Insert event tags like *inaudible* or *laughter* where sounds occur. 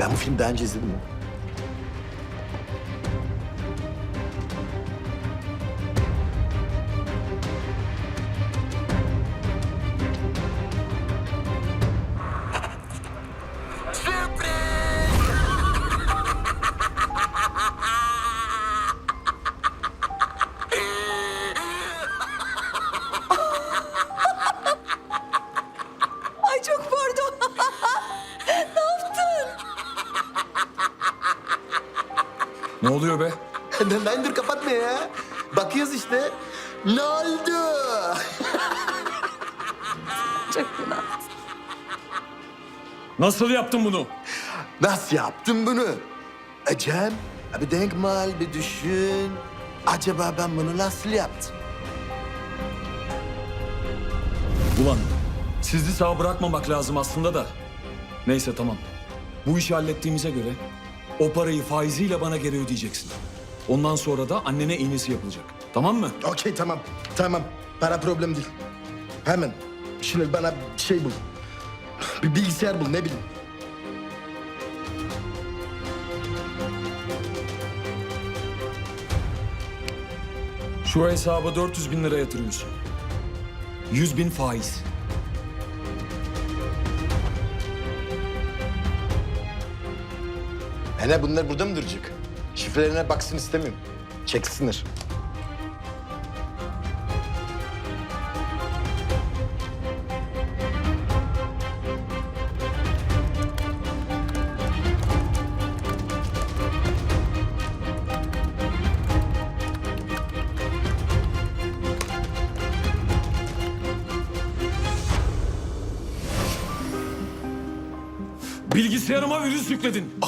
Ben bu filmi daha önce izledim mi? Ne oluyor be? *laughs* Lan, lan dur kapatma ya. Bakıyoruz işte. Ne oldu? *laughs* Çok. Nasıl yaptın bunu? Nasıl yaptın bunu? E Cem, bir denk mal, bir düşün. Acaba ben bunu nasıl yaptım? Ulan sizi sağ bırakmamak lazım aslında da. Neyse tamam. Bu işi hallettiğimize göre o parayı faiziyle bana geri ödeyeceksin. Ondan sonra da annene iğnesi yapılacak. Tamam mı? Okey tamam, tamam. Para problem değil. Hemen. Şimdi bana bir şey bul. Bir bilgisayar bul, ne bileyim. Şu hesaba 400 bin lira yatırıyorsun. 100 bin faiz. Hele bunlar burada mı duracak? Şifrelerine baksın istemiyorum. Çeksinler. Bilgisayarıma virüs yükledin.